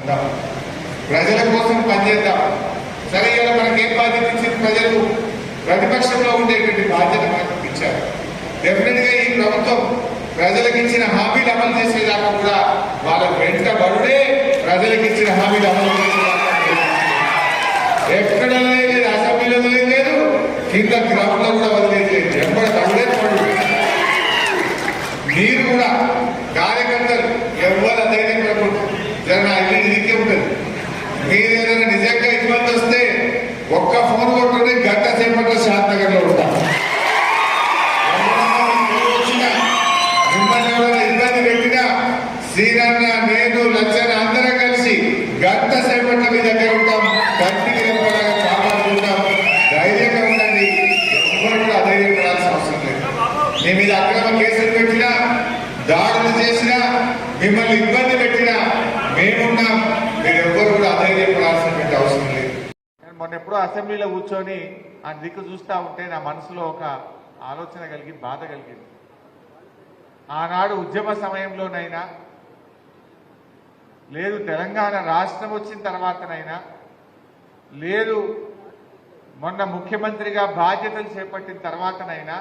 ప్రజల కోసం పనిచేద్దాం సరే ఇలా మనకేం బాధ్యత ఇచ్చింది ప్రజలు? ప్రతిపక్షంలో ఉండేటువంటి బాధ్యత మనకు ఇచ్చారు. డెఫినెట్గా ఈ ప్రభుత్వం ప్రజలకు ఇచ్చిన హామీలు అమలు చేసేదాకా కూడా వాళ్ళ వెంట బరుడే ప్రజలకు ఇచ్చిన హామీలు అమలు ఎక్కడ లేదు అసెంబ్లీలో లేదు కింద గ్రౌండ్లో కూడా వదిలేదు ఎక్కడ బరుడే పడు మీరు కూడా జర ఉంటుంది. మీరు ఏదైనా నిజంగా ఇబ్బంది వస్తే ఒక్క ఫోన్ కొట్టుకుని గంట సేపట్లో శాంతనగర్లో ఉంటాం. మిమ్మల్ని ఎవరైనా ఇబ్బంది పెట్టినా శ్రీరన్న నేను లచ్చన్న అందరం కలిసి గంట సేపట్లో మీ దగ్గర ఉంటాం. కంటికి రెప్పలాగా కాపాడుకుంటాం ధైర్యంగా ఉండండి. ఎవరు కూడా అధైర్యపడాల్సిన అవసరం లేదు. మీ మీద అక్రమ కేసులు పెట్టినా దాడులు చేసినా మిమ్మల్ని ఇబ్బంది పెట్టినా మేమున్నా మీరు ఎవ్వరు కూడా అధైర్యపడాల్సినటువంటి అవసరం లేదు. నేను మొన్న ఎప్పుడో అసెంబ్లీలో కూర్చొని ఆ దిక్కు చూస్తా ఉంటే నా మనసులో ఒక ఆలోచన కలిగి బాధ కలిగింది. ఆనాడు ఉద్యమ సమయంలోనైనా లేదు తెలంగాణ రాష్ట్రం వచ్చిన తర్వాతనైనా లేదు మొన్న ముఖ్యమంత్రిగా బాధ్యతలు చేపట్టిన తర్వాతనైనా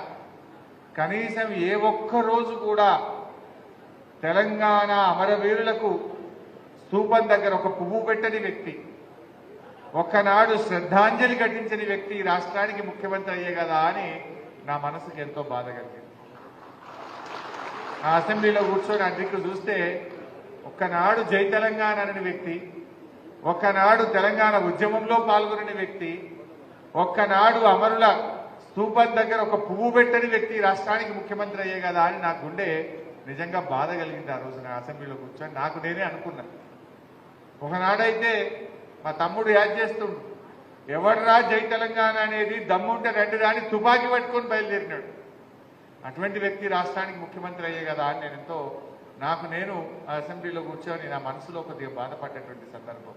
కనీసం ఏ ఒక్క రోజు కూడా తెలంగాణ అమరవీరులకు స్థూపం దగ్గర ఒక పువ్వు పెట్టని వ్యక్తి ఒక్కనాడు శ్రద్ధాంజలి ఘటించని వ్యక్తి రాష్ట్రానికి ముఖ్యమంత్రి అయ్యే కదా అని నా మనసుకు ఎంతో బాధ కలిగింది. ఆ అసెంబ్లీలో కూర్చొని అడ్డికి చూస్తే ఒక్కనాడు జై తెలంగాణ అనని వ్యక్తి ఒక్కనాడు తెలంగాణ ఉద్యమంలో పాల్గొనని వ్యక్తి ఒక్కనాడు అమరుల స్థూపం దగ్గర ఒక పువ్వు పెట్టని వ్యక్తి రాష్ట్రానికి ముఖ్యమంత్రి అయ్యే కదా అని నా గుండె నిజంగా బాధ కలిగింది ఆ రోజున అసెంబ్లీలో కూర్చొని. నాకు నేనే అనుకున్నా. ఒకనాడైతే మా తమ్ముడు యాద్ చేస్తుండు. ఎవడరా జై తెలంగాణ అనేది దమ్ముంటే రెండు రాని తుపాకీ పట్టుకొని బయలుదేరినాడు. అటువంటి వ్యక్తి రాష్ట్రానికి ముఖ్యమంత్రి అయ్యే కదా అని నేను ఎంతో నాకు నేను అసెంబ్లీలో కూర్చొని నా మనసులో కొద్దిగా బాధపడ్డటువంటి సందర్భం.